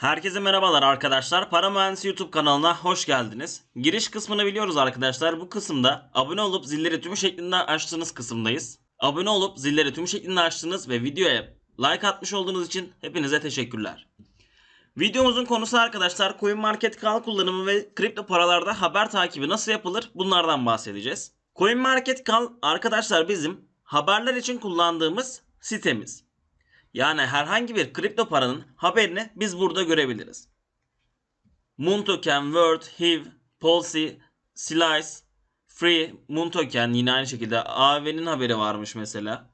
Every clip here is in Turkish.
Herkese merhabalar arkadaşlar. Para Mühendisi YouTube kanalına hoş geldiniz. Giriş kısmını biliyoruz arkadaşlar. Bu kısımda abone olup zilleri tüm şeklinde açtığınız kısımdayız. Abone olup zilleri tüm şeklinde açtığınız ve videoya like atmış olduğunuz için hepinize teşekkürler. Videomuzun konusu arkadaşlar CoinMarketCal kullanımı ve kripto paralarda haber takibi nasıl yapılır bunlardan bahsedeceğiz. CoinMarketCal arkadaşlar bizim haberler için kullandığımız sitemiz. Yani herhangi bir kripto paranın haberini biz burada görebiliriz. Moon Token, Word, Hive, Pulse, Slice, Free, Moon Token yine aynı şekilde AV'nin haberi varmış mesela.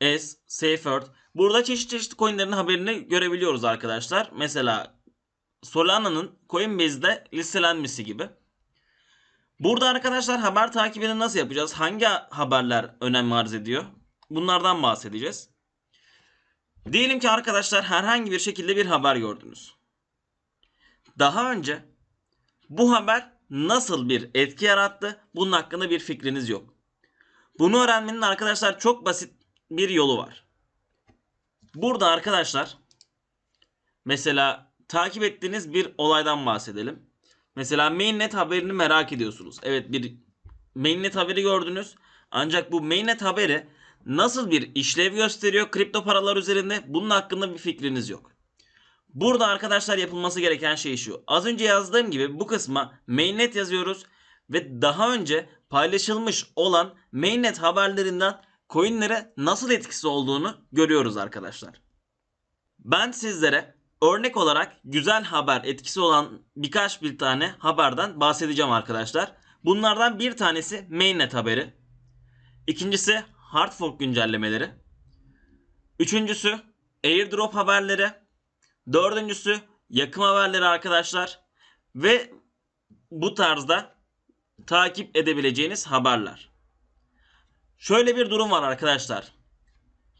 S, Safeearth. Burada çeşit çeşit coinlerin haberini görebiliyoruz arkadaşlar. Mesela Solana'nın Coinbase'de listelenmesi gibi. Burada arkadaşlar haber takibini nasıl yapacağız? Hangi haberler önem arz ediyor? Bunlardan bahsedeceğiz. Diyelim ki arkadaşlar herhangi bir şekilde bir haber gördünüz. Daha önce bu haber nasıl bir etki yarattı? Bunun hakkında bir fikriniz yok. Bunu öğrenmenin arkadaşlar çok basit bir yolu var. Burada arkadaşlar mesela takip ettiğiniz bir olaydan bahsedelim. Mesela mainnet haberini merak ediyorsunuz. Evet bir mainnet haberi gördünüz. Ancak bu mainnet haberi nasıl bir işlev gösteriyor kripto paralar üzerinde bunun hakkında bir fikriniz yok. Burada arkadaşlar yapılması gereken şey şu. Az önce yazdığım gibi bu kısma mainnet yazıyoruz ve daha önce paylaşılmış olan mainnet haberlerinden coinlere nasıl etkisi olduğunu görüyoruz arkadaşlar. Ben sizlere örnek olarak güzel haber etkisi olan birkaç bir tane haberden bahsedeceğim arkadaşlar. Bunlardan bir tanesi mainnet haberi. İkincisi hard fork güncellemeleri. Üçüncüsü airdrop haberleri. Dördüncüsü yakım haberleri arkadaşlar. Ve bu tarzda takip edebileceğiniz haberler. Şöyle bir durum var arkadaşlar.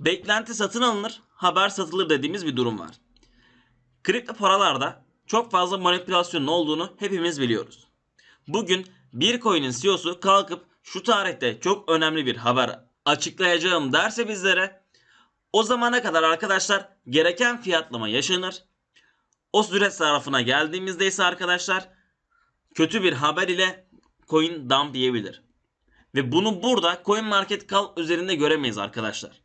Beklenti satın alınır, haber satılır dediğimiz bir durum var. Kripto paralarda çok fazla manipülasyonun olduğunu hepimiz biliyoruz. Bugün bir coin'in CEO'su kalkıp şu tarihte çok önemli bir haber açıklayacağım derse bizlere o zamana kadar arkadaşlar gereken fiyatlama yaşanır. O süreç zarfına geldiğimizde ise arkadaşlar kötü bir haber ile coin dump yiyebilir. Ve bunu burada CoinMarketCal üzerinde göremeyiz arkadaşlar.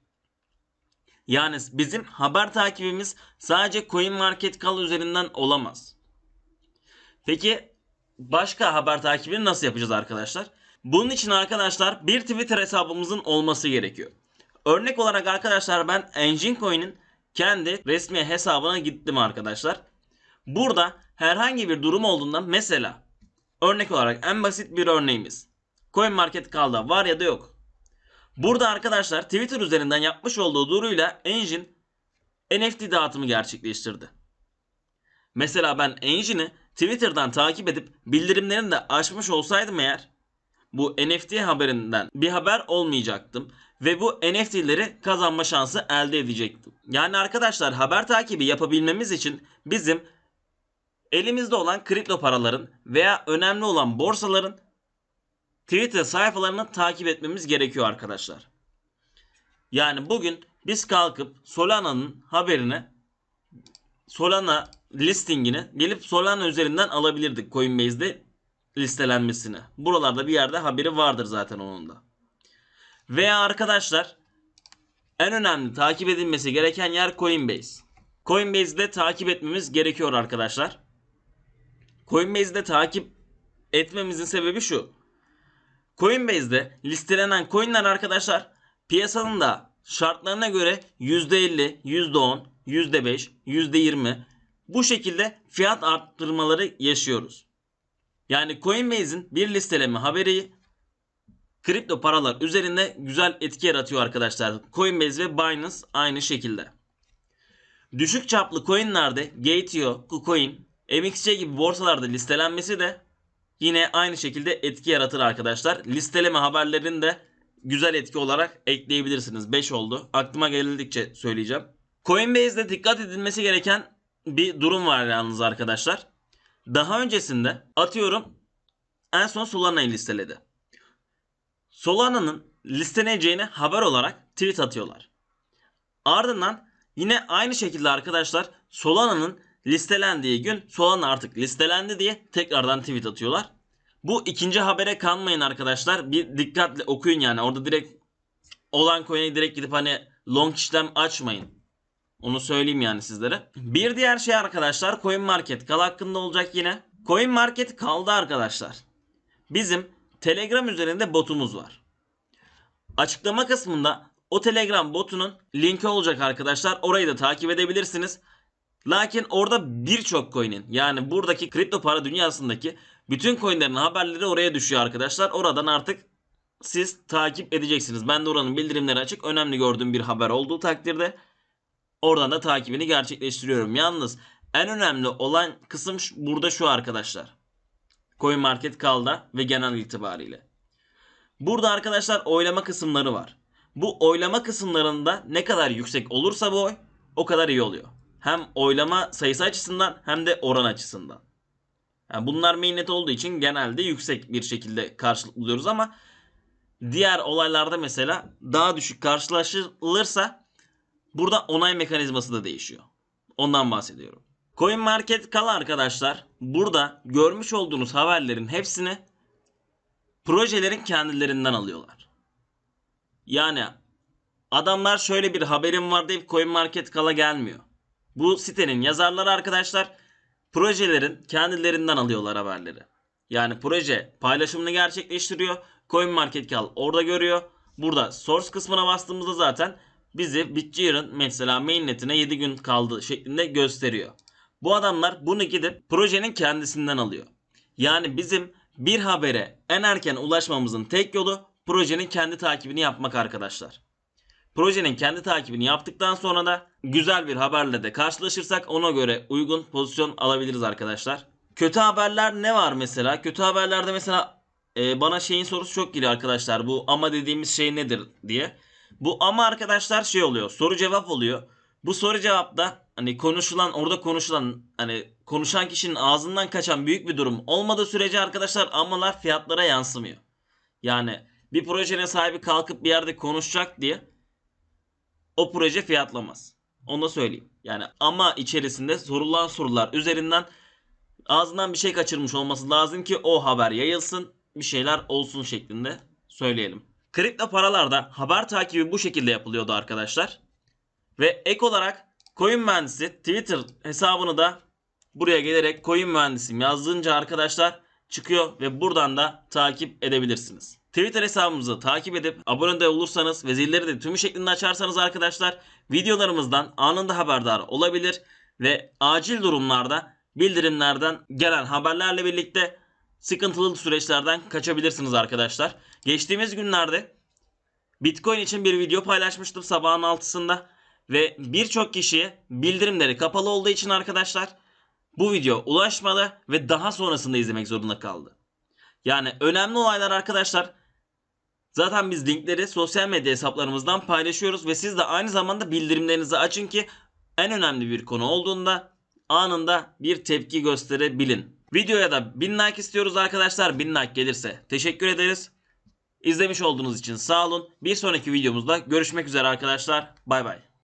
Yani bizim haber takibimiz sadece CoinMarketCal üzerinden olamaz. Peki başka haber takibini nasıl yapacağız arkadaşlar? Bunun için arkadaşlar bir Twitter hesabımızın olması gerekiyor. Örnek olarak arkadaşlar ben Engine Coin'in kendi resmi hesabına gittim arkadaşlar. Burada herhangi bir durum olduğunda mesela örnek olarak en basit bir örneğimiz. CoinMarketCal'da var ya da yok. Burada arkadaşlar Twitter üzerinden yapmış olduğu duruyla Engine NFT dağıtımı gerçekleştirdi. Mesela ben Engine'i Twitter'dan takip edip bildirimlerini de açmış olsaydım eğer bu NFT haberinden bir haber olmayacaktım ve bu NFT'leri kazanma şansı elde edecektim. Yani arkadaşlar haber takibi yapabilmemiz için bizim elimizde olan kripto paraların veya önemli olan borsaların Twitter sayfalarını takip etmemiz gerekiyor arkadaşlar. Yani bugün biz kalkıp Solana'nın haberini Solana listingini gelip Solana üzerinden alabilirdik Coinbase'de listelenmesini. Buralarda bir yerde haberi vardır zaten onun da. Veya arkadaşlar en önemli takip edilmesi gereken yer Coinbase. Coinbase'de takip etmemiz gerekiyor arkadaşlar. Coinbase'de takip etmemizin sebebi şu. Coinbase'de listelenen coinler arkadaşlar piyasanın da şartlarına göre %50, %10, %5, %20 bu şekilde fiyat arttırmaları yaşıyoruz. Yani Coinbase'in bir listeleme haberi kripto paralar üzerinde güzel etki yaratıyor arkadaşlar. Coinbase ve Binance aynı şekilde. Düşük çaplı coinlerde Gate.io, KuCoin, MXC gibi borsalarda listelenmesi de yine aynı şekilde etki yaratır arkadaşlar. Listeleme haberlerini de güzel etki olarak ekleyebilirsiniz. 5 oldu. Aklıma gelildikçe söyleyeceğim. Coinbase'de dikkat edilmesi gereken bir durum var yalnız arkadaşlar. Daha öncesinde atıyorum en son Solana'yı listeledi. Solana'nın listeleneceğini haber olarak tweet atıyorlar. Ardından yine aynı şekilde arkadaşlar Solana'nın listelendiği gün Solana artık listelendi diye tekrardan tweet atıyorlar. Bu ikinci habere kanmayın arkadaşlar. Bir dikkatle okuyun yani. Orada direkt olan coin'e direkt gidip hani long işlem açmayın. Onu söyleyeyim yani sizlere. Bir diğer şey arkadaşlar Coin Market Kal hakkında olacak yine. Coin Market kaldı arkadaşlar. Bizim Telegram üzerinde botumuz var. Açıklama kısmında o Telegram botunun linki olacak arkadaşlar. Orayı da takip edebilirsiniz. Lakin orada birçok coin'in yani buradaki kripto para dünyasındaki bütün coin'lerin haberleri oraya düşüyor arkadaşlar. Oradan artık siz takip edeceksiniz. Ben de oranın bildirimleri açık. Önemli gördüğüm bir haber olduğu takdirde oradan da takibini gerçekleştiriyorum. Yalnız en önemli olan kısım burada şu arkadaşlar. Coin Market kalda ve genel itibariyle. Burada arkadaşlar oylama kısımları var. Bu oylama kısımlarında ne kadar yüksek olursa bu oy o kadar iyi oluyor. Hem oylama sayısı açısından hem de oran açısından. Yani bunlar mainnet olduğu için genelde yüksek bir şekilde karşılık buluyoruz ama diğer olaylarda mesela daha düşük karşılaşılırsa burada onay mekanizması da değişiyor. Ondan bahsediyorum. Coin Market Kal arkadaşlar burada görmüş olduğunuz haberlerin hepsini projelerin kendilerinden alıyorlar. Yani adamlar şöyle bir haberim var deyip Coin Market Kal'a gelmiyor. Bu sitenin yazarları arkadaşlar projelerin kendilerinden alıyorlar haberleri. Yani proje paylaşımını gerçekleştiriyor. Coin Market Cap orada görüyor. Burada source kısmına bastığımızda zaten bizi Bitgear'ın mesela mainnetine 7 gün kaldı şeklinde gösteriyor. Bu adamlar bunu gidip projenin kendisinden alıyor. Yani bizim bir habere en erken ulaşmamızın tek yolu projenin kendi takibini yapmak arkadaşlar. Projenin kendi takibini yaptıktan sonra da güzel bir haberle de karşılaşırsak ona göre uygun pozisyon alabiliriz arkadaşlar. Kötü haberler ne var mesela? Kötü haberlerde mesela e, bana şeyin sorusu çok geliyor arkadaşlar. Bu ama dediğimiz şey nedir diye. Bu ama arkadaşlar şey oluyor. Soru cevap oluyor. Bu soru cevapta hani konuşulan orada konuşulan hani konuşan kişinin ağzından kaçan büyük bir durum olmadığı sürece arkadaşlar amalar fiyatlara yansımıyor. Yani bir projenin sahibi kalkıp bir yerde konuşacak diye o proje fiyatlamaz. Onu da söyleyeyim. Yani ama içerisinde sorulan sorular üzerinden ağzından bir şey kaçırmış olması lazım ki o haber yayılsın, bir şeyler olsun şeklinde söyleyelim. Kripto paralarda haber takibi bu şekilde yapılıyordu arkadaşlar. Ve ek olarak Coin Mühendisi Twitter hesabını da buraya gelerek Coin Mühendisim yazdığınca arkadaşlar çıkıyor ve buradan da takip edebilirsiniz. Twitter hesabımızı takip edip abone de olursanız ve zilleri de tümü şeklinde açarsanız arkadaşlar videolarımızdan anında haberdar olabilir ve acil durumlarda bildirimlerden gelen haberlerle birlikte sıkıntılı süreçlerden kaçabilirsiniz arkadaşlar. Geçtiğimiz günlerde Bitcoin için bir video paylaşmıştım sabahın 6'sında ve birçok kişiye bildirimleri kapalı olduğu için arkadaşlar bu video ulaşmadı ve daha sonrasında izlemek zorunda kaldı. Yani önemli olaylar arkadaşlar zaten biz linkleri sosyal medya hesaplarımızdan paylaşıyoruz ve siz de aynı zamanda bildirimlerinizi açın ki en önemli bir konu olduğunda anında bir tepki gösterebilin. Videoya da 1000 like istiyoruz arkadaşlar. 1000 like gelirse teşekkür ederiz. İzlemiş olduğunuz için sağ olun. Bir sonraki videomuzda görüşmek üzere arkadaşlar. Bay bay.